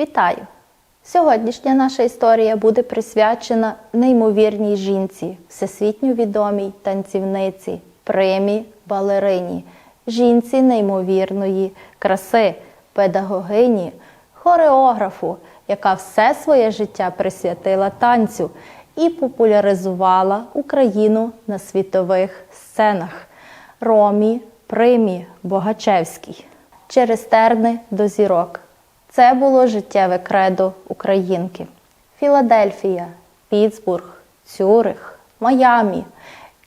Вітаю! Сьогоднішня наша історія буде присвячена неймовірній жінці, всесвітньо відомій танцівниці, примі балерині, жінці неймовірної краси, педагогині, хореографу, яка все своє життя присвятила танцю і популяризувала Україну на світових сценах. Ромі Примі Богачевській. Через терни до зірок. Це було життєве кредо українки. Філадельфія, Пітсбург, Цюрих, Майамі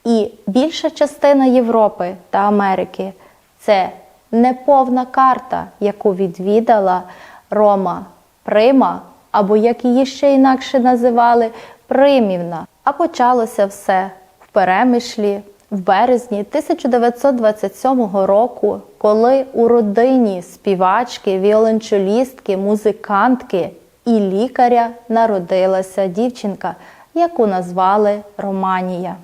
і більша частина Європи та Америки це неповна карта, яку відвідала Рома Прима, або як її ще інакше називали Примівна. А почалося все в перемишлі в березні 1927 року, коли у родині співачки, віолончелістки, музикантки і лікаря народилася дівчинка, яку назвали Романія.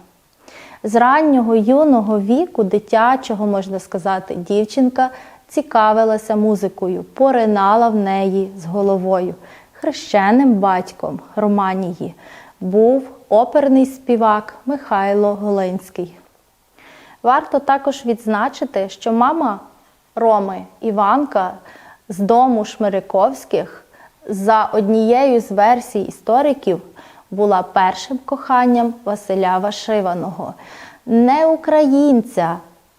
З раннього юного віку, дитячого, можна сказати, дівчинка цікавилася музикою, поринала в неї з головою. Хрещеним батьком Романії був оперний співак Михайло Голинський. Варто також відзначити, що мама Роми Іванка з дому Шмириковських за однією з версій істориків була першим коханням Василя Вашиваного, не українця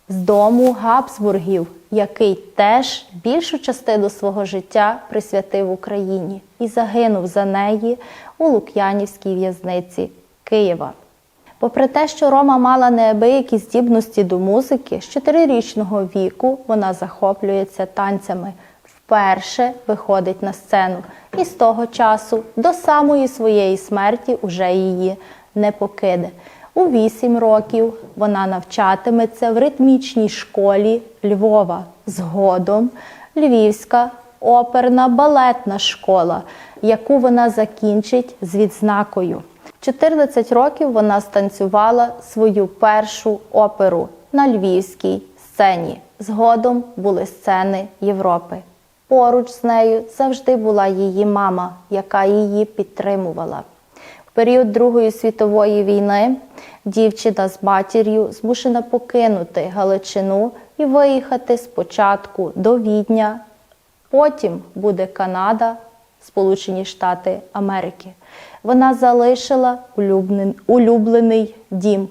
з дому Габсбургів, який теж більшу частину свого життя присвятив Україні і загинув за неї у Лук'янівській в'язниці Києва. Попри те, що Рома мала неабиякі здібності до музики, з чотирирічного віку вона захоплюється танцями, вперше виходить на сцену, і з того часу до самої своєї смерті уже її не покиде. У вісім років вона навчатиметься в ритмічній школі Львова. Згодом Львівська оперна балетна школа, яку вона закінчить з відзнакою. 14 років вона станцювала свою першу оперу на львівській сцені. Згодом були сцени Європи. Поруч з нею завжди була її мама, яка її підтримувала. В період Другої світової війни дівчина з матір'ю змушена покинути Галичину і виїхати спочатку до Відня, потім буде Канада, Сполучені Штати Америки. Вона залишила улюблений, дім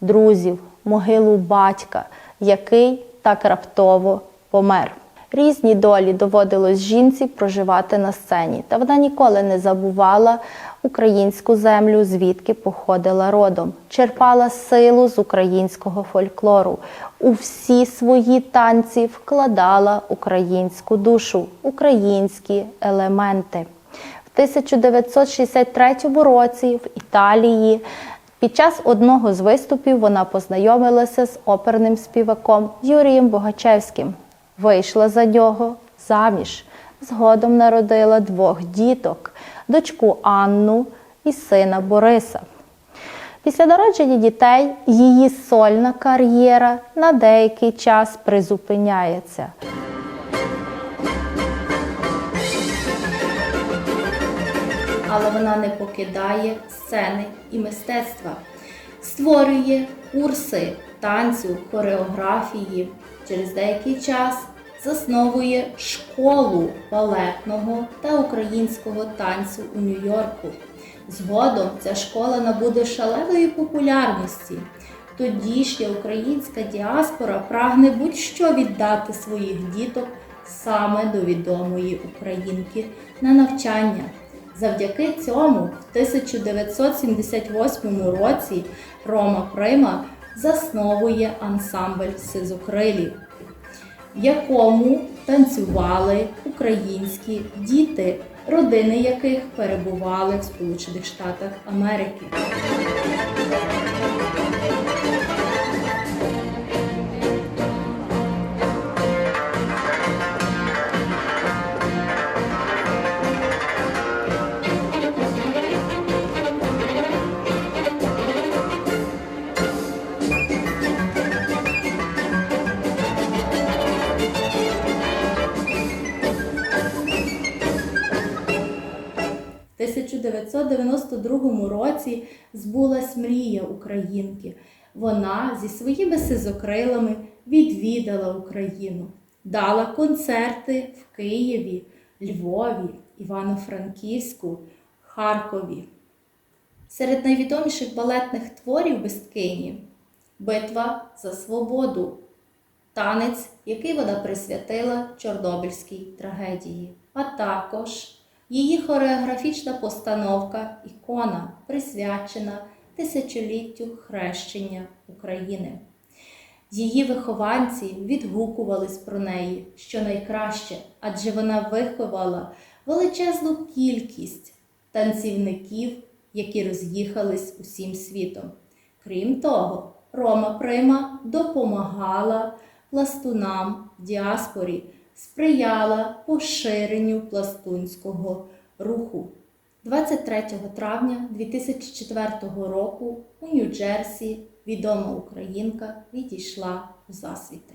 друзів, могилу батька, який так раптово помер. Різні долі доводилось жінці проживати на сцені, та вона ніколи не забувала українську землю, звідки походила родом, черпала силу з українського фольклору. У всі свої танці вкладала українську душу, українські елементи. В 1963 році в Італії під час одного з виступів вона познайомилася з оперним співаком Юрієм Богачевським. Вийшла за нього заміж. Згодом народила двох діток дочку Анну і сина Бориса. Після народження дітей її сольна кар'єра на деякий час призупиняється. але вона не покидає сцени і мистецтва, створює курси танцю, хореографії. Через деякий час засновує школу балетного та українського танцю у Нью-Йорку. Згодом ця школа набуде шаленої популярності. Тодішня українська діаспора прагне будь-що віддати своїх діток саме до відомої українки на навчання. Завдяки цьому в 1978 році Рома Прима засновує ансамбль Сизокрилів, в якому танцювали українські діти, родини яких перебували в Сполучених Штатах Америки. 1992 році збулась мрія українки. Вона зі своїми сизокрилами відвідала Україну, дала концерти в Києві, Львові, Івано-Франківську, Харкові. Серед найвідоміших балетних творів Бесткині Битва за свободу, танець, який вона присвятила Чорнобильській трагедії, а також її хореографічна постановка Ікона, присвячена тисячоліттю хрещення України. Її вихованці відгукувались про неї що найкраще, адже вона виховала величезну кількість танцівників, які роз'їхались усім світом. Крім того, Рома Прима допомагала пластунам в діаспорі, сприяла поширенню пластунського руху. 23 травня 2004 року у Нью-Джерсі відома українка відійшла у засвіти.